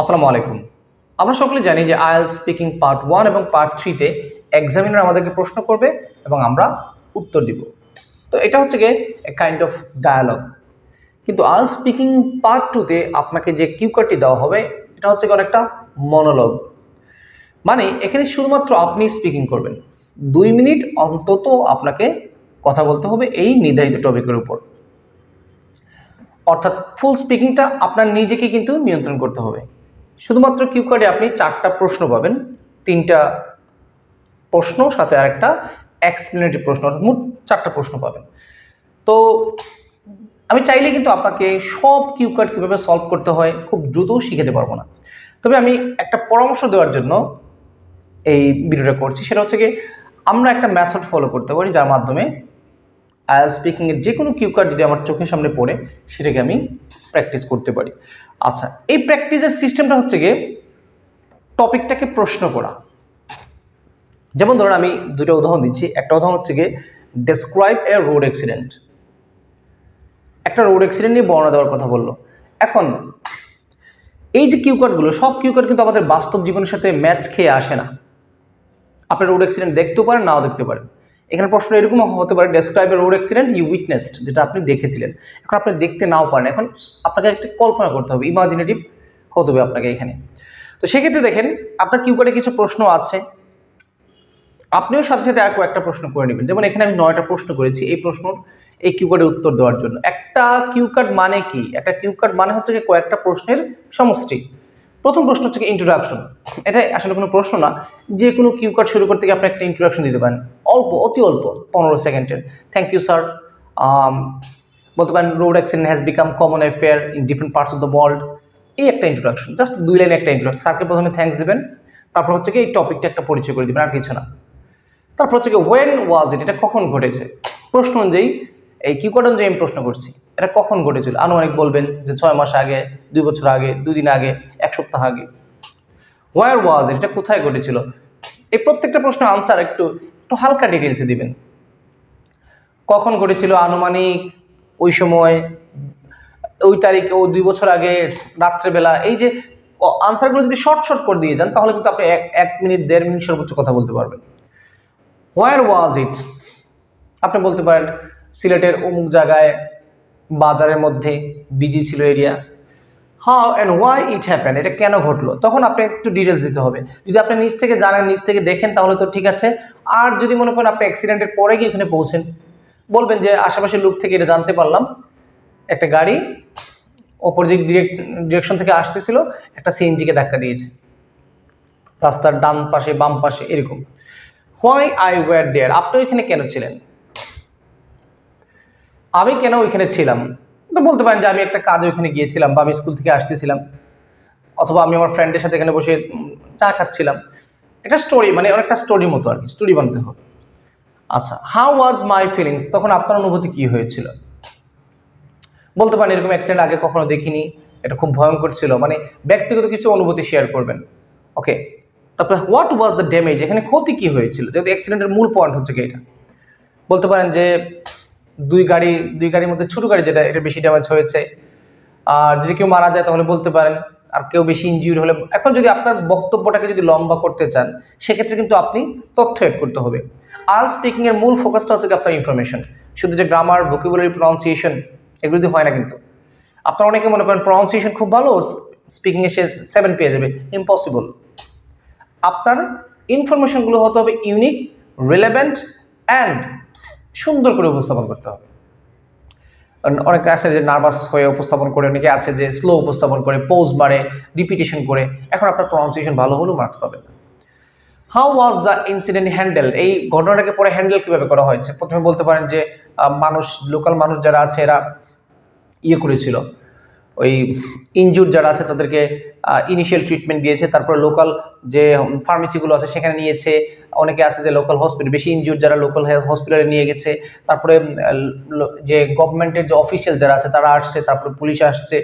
আসসালামু আলাইকুম। আমরা সকলে জানি যে আইএলস স্পিকিং পার্ট ওয়ান এবং পার্ট থ্রিতে এক্সামিনার আমাদেরকে প্রশ্ন করবে এবং আমরা উত্তর দিব। তো এটা হচ্ছে গিয়ে কাইন্ড অফ ডায়ালগ কিন্তু আইএলস স্পিকিং পার্ট টুতে আপনাকে যে কিউ কার্ডটি দেওয়া হবে, এটা হচ্ছে অনেকটা মনোলগ মানে এখানে শুধুমাত্র আপনি স্পিকিং করবেন। দুই মিনিট অন্তত আপনাকে কথা বলতে হবে এই নির্ধারিত টপিকের উপর। অর্থাৎ ফুল স্পিকিংটা আপনার নিজেকে কিন্তু নিয়ন্ত্রণ করতে হবে। শুধুমাত্র কিউ কার্ডে আপনি চারটা প্রশ্ন পাবেন। তিনটা প্রশ্ন, সাথে আরেকটা এক্সপ্লেনেটিভ প্রশ্ন, অর্থাৎ মোট চারটা প্রশ্ন পাবেন। তো আমি চাইলে কিন্তু আপনাকে সব কিউ কার্ড কীভাবে সলভ করতে হয় খুব দ্রুত শিখাতে পারব না। তবে আমি একটা পরামর্শ দেওয়ার জন্য এই ভিডিওটা করছি। সেটা হচ্ছে কি আমরা একটা মেথড ফলো করতে পারি, যার মাধ্যমে আয়াল স্পিকিংয়ের যে কোনো কিউ কার্ড যদি আমার চোখের সামনে পড়ে, সেটাকে আমি প্র্যাকটিস করতে পারি। আচ্ছা এই প্র্যাকটিসের সিস্টেমটা হচ্ছে গিয়ে টপিকটাকে প্রশ্ন করা। যেমন ধরুন আমি দুটো উদাহরণ দিচ্ছি। একটা উদাহরণ হচ্ছে গিয়ে ডেসক্রাইব এ রোড অ্যাক্সিডেন্ট একটা রোড অ্যাক্সিডেন্ট নিয়ে বর্ণনা দেওয়ার কথা বলল। এখন, এই যে কিউ কার্ডগুলো সব কিউ কার্ড কিন্তু আমাদের বাস্তব জীবনের সাথে ম্যাচ খেয়ে আসে না। আপনি রোড অ্যাক্সিডেন্ট দেখতেও পারেন, নাও দেখতে পারেন। এখানে প্রশ্ন এরকম হতে পারে describe road accident you witnessed যেটা আপনি দেখেছিলেন। এখন আপনি দেখতে নাও পারেন। এখন আপনাকে একটা কল্পনা করতে হবে ইমাজিনেটিভ হতে হবে আপনাকে এখানে। তো সেক্ষেত্রে দেখেন, আপনার কিউ কার্ডে কিছু প্রশ্ন আছে। আপনিও সাথে সাথে আর কয়েকটা প্রশ্ন করে নেবেন। যেমন এখানে আমি নয়টা প্রশ্ন করেছি, এই প্রশ্নর, এই কিউ কার্ডের উত্তর দেওয়ার জন্য। একটা কিউ কার্ড মানে কি? একটা কিউ কার্ড মানে হচ্ছে কয়েকটা প্রশ্নের সমষ্টি। প্রথম প্রশ্ন হচ্ছে ইন্ট্রোডাকশন এটা আসলে কোনো প্রশ্ন না। যে কোনো কিউ কার্ড শুরু করতে গিয়ে আপনি একটা ইন্ট্রোডাকশন দিতে পারেন। অল্প, অতি অল্প, পনেরো সেকেন্ডের থ্যাংক ইউ স্যার বলতে পারেন road accident has become common affair in different parts of the world এই একটা ইন্ট্রোডাকশন জাস্ট দুই লাইনে একটা ইন্ট্রোডাকশন স্যারকে প্রথমে থ্যাঙ্কস দেবেন, তারপর হচ্ছে কি এই টপিকটা একটা পরিচয় করে দেবেন, আর কিছু না। তারপর হচ্ছে কি ওয়েন ওয়াজ ইট এটা কখন ঘটেছে? প্রশ্ন অনুযায়ী, এই কিউ কার্ড অনুযায়ী আমি প্রশ্ন করছি, এটা কখন ঘটেছিল? আনুমানিক বলবেন যে ছয় মাস আগে, দুই বছর আগে, দুই দিন আগে, এক সপ্তাহ আগে। ওয়ার ওয়াজ এটা কোথায় ঘটেছিল? এই প্রত্যেকটা প্রশ্নের আনসার একটু একটু হালকা ডিটেলসে দিবেন। কখন ঘটেছিল আনুমানিক ওই সময়, ওই তারিখে ও দুই বছর আগে রাত্রেবেলা, এই যে আনসারগুলো যদি শর্ট শর্ট করে দিয়ে যান, তাহলে কিন্তু আপনি এক এক মিনিট, দেড় মিনিট সর্বোচ্চ কথা বলতে পারবেন। হোয়ার ওয়াজ ইট আপনি বলতে পারেন, সিলেটের অমুক জায়গায়, বাজারের মধ্যে বিজি ছিল area how and why it happen এটা কেন ঘটলো, তখন আপনি একটু ডিটেলস দিতে হবে। যদি আপনি নিচ থেকে জানেন, নিচ থেকে দেখেন, তাহলে তো ঠিক আছে। আর যদি মনে করেন আপনি অ্যাক্সিডেন্টের পরে গিয়ে এখানে পৌঁছেন, বলবেন যে আশেপাশের লোক থেকে এটা জানতে পারলাম। একটা গাড়ি অপোজিট ডিরেকশন থেকে আসতেছিল, একটা সিএনজিকে ধাক্কা দিয়েছে। রাস্তার ডান পাশে, বাম পাশে, এরকম। হোয়াই আই ওয়ার দেয়ার আপনি ওইখানে কেন ছিলেন? আমি কেন ওইখানে ছিলাম? তো বলতে পারেন যে আমি একটা কাজে ওইখানে গিয়েছিলাম বা আমি স্কুল থেকে আসতেছিলাম, অথবা আমি আমার ফ্রেন্ডের সাথে এখানে বসে চা খাচ্ছিলাম। একটা স্টোরি মানে অনেকটা স্টোরির মতো আর কি স্টোরি বানাতে হবে। আচ্ছা হাউ ওয়াজ মাই ফিলিংস তখন আপনার অনুভূতি কি হয়েছিল? বলতে পারেন এরকম অ্যাক্সিডেন্ট আগে কখনো দেখিনি, এটা খুব ভয়ঙ্কর ছিল মানে ব্যক্তিগত কিছু অনুভূতি শেয়ার করবেন। ওকে তারপরে হোয়াট ওয়াজ দ্য ড্যামেজ এখানে ক্ষতি কি হয়েছিল? যেহেতু অ্যাক্সিডেন্টের মূল পয়েন্ট হচ্ছে কি এটা? বলতে পারেন যে দুই গাড়ি, দুই গাড়ির মধ্যে ছোটো গাড়ি যেটা, এটা বেশি ড্যামেজ হয়েছে। আর যদি কেউ মারা যায় তাহলে বলতে পারেন, আর কেউ বেশি ইনজিউর হলে, এখন যদি আপনার বক্তব্যটাকে যদি লম্বা করতে চান, সেক্ষেত্রে কিন্তু আপনি তথ্য এড করতে হবে। আল স্পিকিংয়ের মূল ফোকাসটা হচ্ছে আপনার ইনফরমেশন শুধু যে গ্রামার ভোকেবুলারি প্রনাউন্সিয়েশন এগুলো যদি হয় না কিন্তু। আপনারা অনেকে মনে করেন প্রনাউন্সিয়েশন খুব ভালো স্পিকিংয়ে সে সেভেন পেয়ে যাবে। ইম্পসিবল আপনার ইনফরমেশনগুলো হতে হবে ইউনিক রিলেভেন্ট অ্যান্ড সুন্দর করে উপস্থাপন করতে হবে। অনেকে আছে যে নার্ভাস হয়ে উপস্থাপন করে, অনেকে আছে যে স্লো উপস্থাপন করে পোজ মারে রিপিটেশন করে। এখন আপনার প্রনাউন্সিয়েশন ভালো হলেও মার্কস পাবেন how was the incident handle এই ঘটনাটাকে পরে হ্যান্ডেল কীভাবে করা হয়েছে? প্রথমে বলতে পারেন যে মানুষ লোকাল মানুষ যারা আছে, এরা ইয়ে করেছিল। ওই ইনজুর যারা আছে তাদেরকে ইনিশিয়াল ট্রিটমেন্ট দিয়েছে, তারপরে লোকাল যে ফার্মেসিগুলো আছে সেখানে নিয়েছে। অনেকে আছে যে লোকাল হসপিটাল বেশি ইনজুর যারা লোকাল হসপিটালে নিয়ে গেছে। তারপরে যে গভর্নমেন্টের যে অফিসিয়াল যারা আছে তারা আসছে, তারপরে পুলিশ আসছে।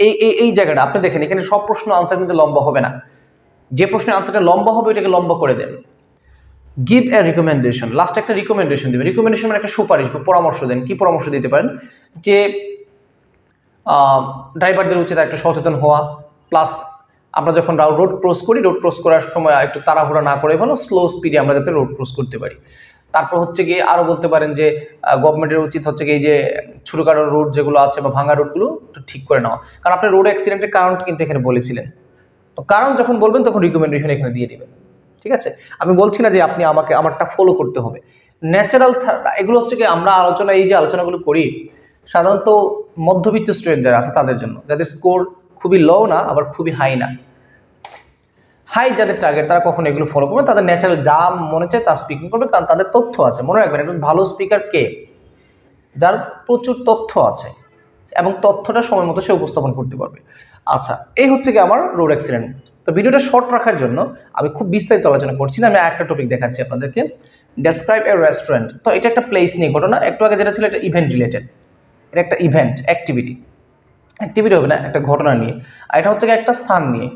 এই এই এই জায়গাটা, আপনি দেখেন, এখানে সব প্রশ্ন আনসার কিন্তু লম্বা হবে না। যে প্রশ্নের আনসারটা লম্বা হবে, ওইটাকে লম্বা করে দেন। গিভ এ রিকমেন্ডেশন লাস্ট একটা রিকমেন্ডেশন দেবেন। রিকমেন্ডেশন মানে একটা সুপারিশ পরামর্শ দেন। কি পরামর্শ দিতে পারেন? যে ড্রাইভারদের উচিত একটু সচেতন হওয়া প্লাস আমরা যখন রোড ক্রস করি রোড ক্রস করার সময় একটু তাড়াহুড়া না করে ভালো স্লো স্পিডে আমরা যাতে রোড ক্রস করতে পারি। তারপর হচ্ছে গিয়ে আরও বলতে পারেন যে গভর্নমেন্টের উচিত হচ্ছে এই যে ছোটোখাটো রোড যেগুলো আছে বা ভাঙা রোডগুলো একটু ঠিক করে নেওয়া। কারণ আপনি রোড অ্যাক্সিডেন্টের কারণ কিন্তু এখানে বলেছিলেন। তো কারণ যখন বলবেন তখন রিকমেন্ডেশন এখানে দিয়ে দেবেন। ঠিক আছে? আমি বলছি না যে আপনি আমাকে, আমারটা ফলো করতে হবে। ন্যাচারাল এগুলো হচ্ছে কি আমরা আলোচনা, এই যে আলোচনাগুলো করি সাধারণত মধ্যবিত্ত স্টুডেন্ট যারা আছে তাদের জন্য। যাদের স্কোর খুবই লো না, আবার খুবই হাই না। হাই যাদের টার্গেট তারা কখনো এগুলো ফলো করবে তাদের ন্যাচারাল যা মনে চায় তা স্পিকিং করবে, কারণ তাদের তথ্য আছে। মনে রাখবেন, একজন ভালো স্পিকার কে? যার প্রচুর তথ্য আছে এবং তথ্যটা সময় মতো সে উপস্থাপন করতে পারবে। আচ্ছা এই হচ্ছে কি আমার রোড অ্যাক্সিডেন্ট তো ভিডিওটা শর্ট রাখার জন্য আমি খুব বিস্তারিত আলোচনা করছি না, আমি একটা টপিক দেখাচ্ছি আপনাদেরকে। ডেসক্রাইব এ রেস্টুরেন্ট তো এটা একটা প্লেস নিয়ে ঘটনা। একটু আগে যেটা ছিল, এটা ইভেন্ট রিলেটেড এটা একটা ইভেন্ট অ্যাক্টিভিটি অ্যাক্টিভিটি হবে না একটা ঘটনা নিয়ে। আর এটা হচ্ছে একটা স্থান নিয়ে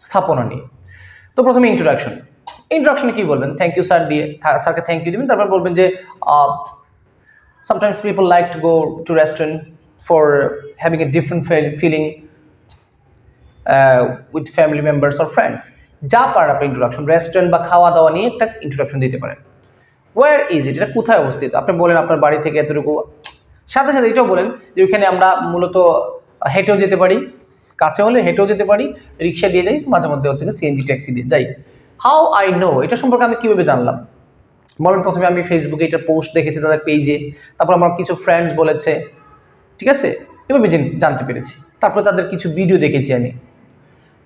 স্থাপনা নিয়ে। তো প্রথমে ইন্ট্রোডাকশন ইন্ট্রোডাকশনে কী বলবেন? থ্যাংক ইউ স্যার দিয়ে স্যারকে থ্যাংক ইউ দিবেন তারপর বলবেন যে sometimes people like to go to restaurant for having a fe- feeling uh, with family members or যা পারেন আপনি ইন্ট্রোডাকশন রেস্টুরেন্ট বা খাওয়া দাওয়া নিয়ে একটা ইন্ট্রোডাকশন দিতে পারেন। ওয়ার ইজ ইট এটা কোথায় অবস্থিত? আপনি বলেন আপনার বাড়ি থেকে এতটুকু। সাথে সাথে এটাও বলেন যে ওইখানে আমরা মূলত হেঁটেও যেতে পারি, কাছে হলে হেঁটেও যেতে পারি, রিক্সা দিয়ে যাই, মাঝে মধ্যে হচ্ছে সিএনজি ট্যাক্সি দিয়ে যাই। হাউ আই নো এটা সম্পর্কে আমি কীভাবে জানলাম? বলেন প্রথমে আমি ফেসবুকে এটা পোস্ট দেখেছি তাদের পেজে তারপর আমার কিছু ফ্রেন্ডস বলেছে, ঠিক আছে? এভাবে জেন- জানতে পেরেছি। তারপর তাদের কিছু ভিডিও দেখেছি আমি।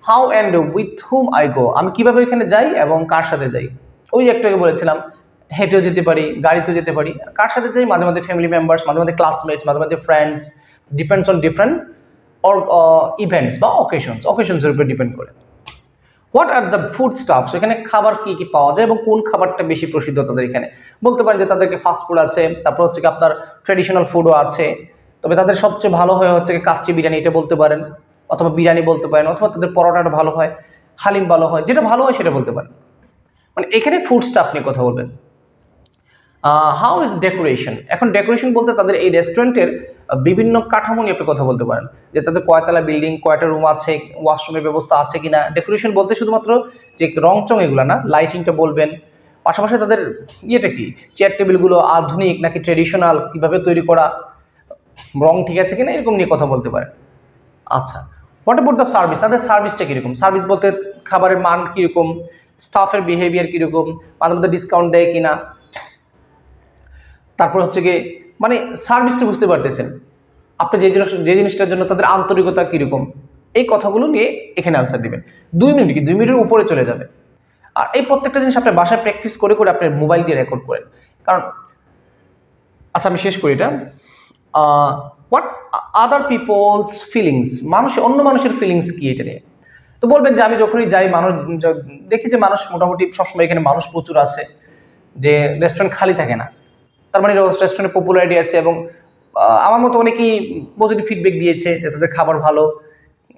How and with hmm I go আমি কীভাবে ওইখানে যাই এবং কার সাথে যাই? ওই একটাকে বলেছিলাম হেঁটেও যেতে পারি, গাড়িতেও যেতে পারি। কার সাথে যাই, মাঝে মাঝে ফ্যামিলি মেম্বার্স মাঝে মাঝে ক্লাসমেটস মাঝে মাঝে friends depends on different or events বা অকেশনস অকেশনসের উপর ডিপেন্ড করে। What are the food stuffs এখানে খাবার কি কি পাওয়া যায় এবং কোন খাবারটা বেশি প্রসিদ্ধ তাদের এখানে? বলতে পারেন যে তাদেরকে ফাস্ট ফুড আছে, তারপর হচ্ছে আপনার ট্রেডিশনাল ফুডও আছে। তবে তাদের সবচেয়ে ভালো হয় হচ্ছে কি কাচ্চি বিরিয়ানি, এটা বলতে পারেন, অথবা বিরিয়ানি বলতে পারেন, অথবা তাদের পরোটাটা ভালো হয়, হালিম ভালো হয়, যেটা ভালো হয় সেটা বলতে পারেন। মানে এখানে ফুড স্টাফ নিয়ে কথা বলবেন। হাউ ইজ ডেকোরেশন এখন ডেকোরেশন বলতে তাদের এই রেস্টুরেন্টের বিভিন্ন কাঠামো নিয়ে আপনি কথা বলতে পারেন। যে তাদের কয়তলা বিল্ডিং কয়টা রুম আছে ওয়াশরুমের ব্যবস্থা আছে কিনা। ডেকোরেশন বলতে শুধুমাত্র যে রং চং এগুলো না লাইটিংটা বলবেন। পাশাপাশি তাদের ইয়েটা কি? চেয়ার টেবিলগুলো আধুনিক নাকি ট্রেডিশনাল কীভাবে তৈরি করা? রং ঠিক আছে কিনা? এরকম নিয়ে কথা বলতে পারেন। আচ্ছা হোয়াট অ্যাবাউট দ্য সার্ভিস তাদের সার্ভিসটা কীরকম? সার্ভিস বলতে খাবারের মান কীরকম? স্টাফের বিহেভিয়ার কীরকম? মাঝে মধ্যে ডিসকাউন্ট দেয় কিনা? তারপর হচ্ছে গিয়ে মানে সার্ভিসটা বুঝতে পারতেছেন। আপনি যে জিনিস, যে জিনিসটার জন্য তাদের আন্তরিকতা কীরকম, এই কথাগুলো নিয়ে এখানে আনসার দিবেন। দুই মিনিট কি? দুই মিনিটের উপরে চলে যাবে। আর এই প্রত্যেকটা জিনিস আপনার বাসায় প্র্যাকটিস করে করে আপনার মোবাইল দিয়ে রেকর্ড করেন। কারণ আচ্ছা আমি শেষ করি এটা। হোয়াট আদার পিপলস ফিলিংস মানুষ, অন্য মানুষের ফিলিংস কি এটা নিয়ে? তো বলবেন যে আমি যখনই যাই, মানুষ, দেখি যে মানুষ মোটামুটি সবসময় এখানে মানুষ প্রচুর আছে, যে রেস্টুরেন্ট খালি থাকে না। তার মানে রেস্টুরেন্টের পপুলারিটি আছে এবং আমার মতো অনেকেই পজিটিভ ফিডব্যাক দিয়েছে যে তাদের খাবার ভালো,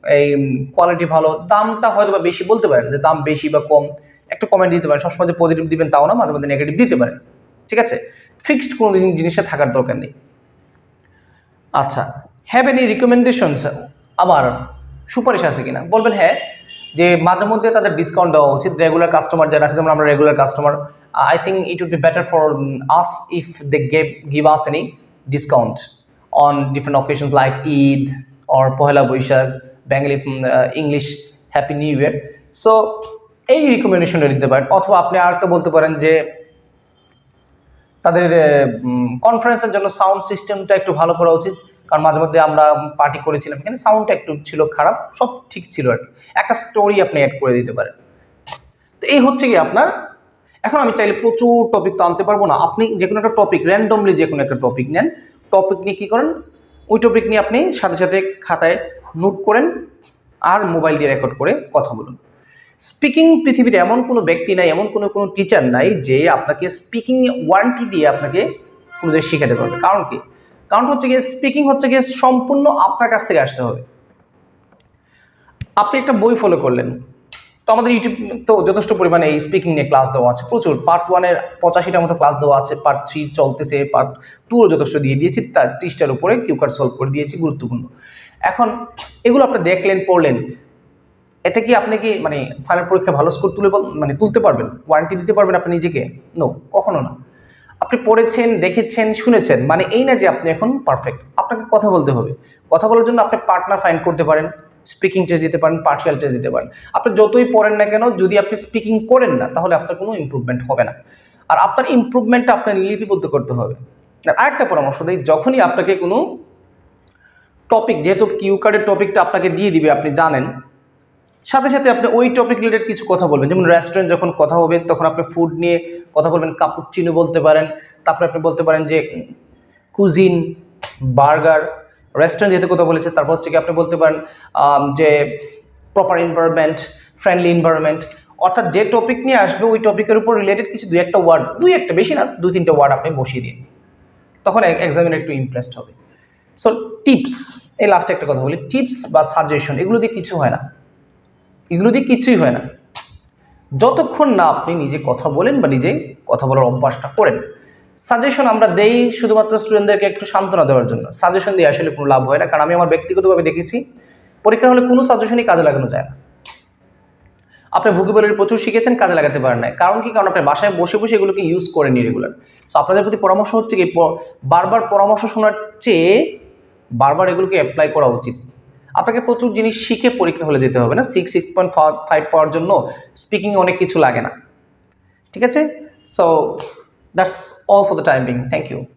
এই কোয়ালিটি ভালো, দামটা হয়তো বা বেশি বলতে পারেন, যে দাম বেশি বা কম, একটা কমেন্ট দিতে পারেন, সবসময় যে পজিটিভ দিবেন তাও না, মাঝে মাঝে নেগেটিভ দিতে পারেন, ঠিক আছে? ফিক্সড কোনো জিনিস- থাকার দরকার নেই। আচ্ছা হ্যাভ এনি রিকমেন্ডেশনস আবার সুপারিশ আছে কিনা? বলবেন হ্যাঁ যে মাঝে মধ্যে তাদের ডিসকাউন্ট দেওয়া উচিত রেগুলার কাস্টমার যারা আছে, যেমন আমরা regular customer I think it would be better for us if they gave give us any discount on different occasions like Eid or Pohela Boishakh Bengali English happy new year so এই রিকমেন্ডেশনটা দিতে পারেন। অথবা আপনি আরেকটা বলতে পারেন যে, তাদের কনফারেন্সের জন্য সাউন্ড সিস্টেমটা একটু ভালো করা উচিত। কারণ মাঝে মধ্যে আমরা পার্টি করেছিলাম, এখানে সাউন্ডটা একটু ছিল খারাপ, সব ঠিক ছিল আর কি। একটা স্টোরি আপনি অ্যাড করে দিতে পারেন। তো এই হচ্ছে কি আপনার এখন আমি চাইলে প্রচুর টপিক তো আনতে পারব না। আপনি যে কোনো একটা টপিক র্যান্ডমলি যে কোনো একটা টপিক নেন। টপিক নিয়ে কী করেন? ওই টপিক নিয়ে আপনি সাথে সাথে খাতায় নোট করেন আর মোবাইল দিয়ে রেকর্ড করে কথা বলুন। স্পিকিং পৃথিবীতে এমন কোনো ব্যক্তি নাই, এমন কোনো কোনো টিচার নাই যে আপনাকে স্পিকিং ওয়ানটি দিয়ে আপনাকে কোনো জিনিস শেখাতে পারবে। কারণ কি? কারণ হচ্ছে গিয়ে স্পিকিং হচ্ছে গিয়ে সম্পূর্ণ আপনার কাছ থেকে আসতে হবে। আপনি একটা বই ফলো করলেন। তো আমাদের ইউটিউব তো যথেষ্ট পরিমাণে এই স্পিকিং নিয়ে ক্লাস দেওয়া আছে। প্রচুর। পার্ট ওয়ানের পঁচাশিটার মতো ক্লাস দেওয়া আছে। পার্ট থ্রি চলতেছে পার্ট টুও যথেষ্ট দিয়ে দিয়েছি। তার ত্রিশটার উপরে কিউ কার্ড সলভ করে দিয়েছি, গুরুত্বপূর্ণ। এখন এগুলো আপনি দেখলেন, পড়লেন, এতে কি আপনি কি মানে ফাইনাল পরীক্ষায় ভালো স্কোর তুলে মানে তুলতে পারবেন? ওয়ারেন্টি দিতে পারবেন আপনি নিজেকে? নো কখনো না। আপনি পড়েছেন, দেখেছেন, শুনেছেন মানে এই না যে আপনি এখন পারফেক্ট আপনাকে কথা বলতে হবে। কথা বলার জন্য আপনি পার্টনার ফাইন্ড করতে পারেন। স্পিকিং টেস্ট দিতে পারেন পার্টিয়াল টেস্ট দিতে পারেন। আপনি যতই পড়েন না কেন, যদি আপনি স্পিকিং করেন না, তাহলে আপনার কোনো ইমপ্রুভমেন্ট হবে না। আর আপনার ইম্প্রুভমেন্টটা আপনার লিপিবদ্ধ করতে হবে। আর আরেকটা পরামর্শ দিই, যখনই আপনাকে কোনো টপিক যেহেতু কিউ কার্ডের টপিকটা আপনাকে দিয়ে দিবে, আপনি জানেন, সাথে সাথে আপনি ওই টপিক রিলেটেড কিছু কথা বলবেন। যেমন রেস্টুরেন্ট যখন কথা হবে, তখন আপনি ফুড নিয়ে কথা বলবেন কাপুচিনো বলতে পারেন, তারপরে আপনি বলতে পারেন যে কুজিন বার্গার রেস্টুরেন্ট যেহেতু কথা বলেছে, তারপর হচ্ছে কি আপনি বলতে পারেন যে প্রপার এনভায়রনমেন্ট ফ্রেন্ডলি এনভায়রনমেন্ট অর্থাৎ যে টপিক নিয়ে আসবে ওই টপিকের উপর রিলেটেড কিছু দুই একটা ওয়ার্ড দুই একটা, বেশি না, দুই তিনটা ওয়ার্ড আপনি বসিয়ে দিন। তখন এক্সামিনার একটু ইমপ্রেসড হবে। সো টিপস এই লাস্টে একটা কথা বলি টিপস বা সাজেশন এগুলো দিয়ে কিছু হয় না। এগুলো দিয়ে কিছুই হয় না। যতক্ষণ না আপনি নিজে কথা বলেন বা নিজে কথা বলার অভ্যাসটা করেন সাজেশন আমরা দেই শুধুমাত্র স্টুডেন্টদেরকে একটু সান্ত্বনা দেওয়ার জন্য। সাজেশন দিয়ে আসলে কোনো লাভ হয় না, কারণ আমি আমার ব্যক্তিগতভাবে দেখেছি পরীক্ষা হলে কোনো সাজেশনই কাজে লাগানো যায় না। আপনি ভূগোলের প্রচুর শিখেছেন, কাজে লাগাতে পারেন না কারণ কি? কারণ আপনি বাসায় বসে বসে এগুলোকে ইউজ করেন রেগুলার সো আপনাদের প্রতি পরামর্শ হচ্ছে কি বারবার পরামর্শ শোনার চেয়ে বারবার এগুলোকে অ্যাপ্লাই করা উচিত। আপনাকে প্রচুর জিনিস শিখে পরীক্ষা হলে যেতে হবে না। সিক্স সিক্স পয়েন্ট ফাইভ পাওয়ার জন্য স্পিকিং অনেক কিছু লাগে না। ঠিক আছে? So that's all for the time being. Thank you.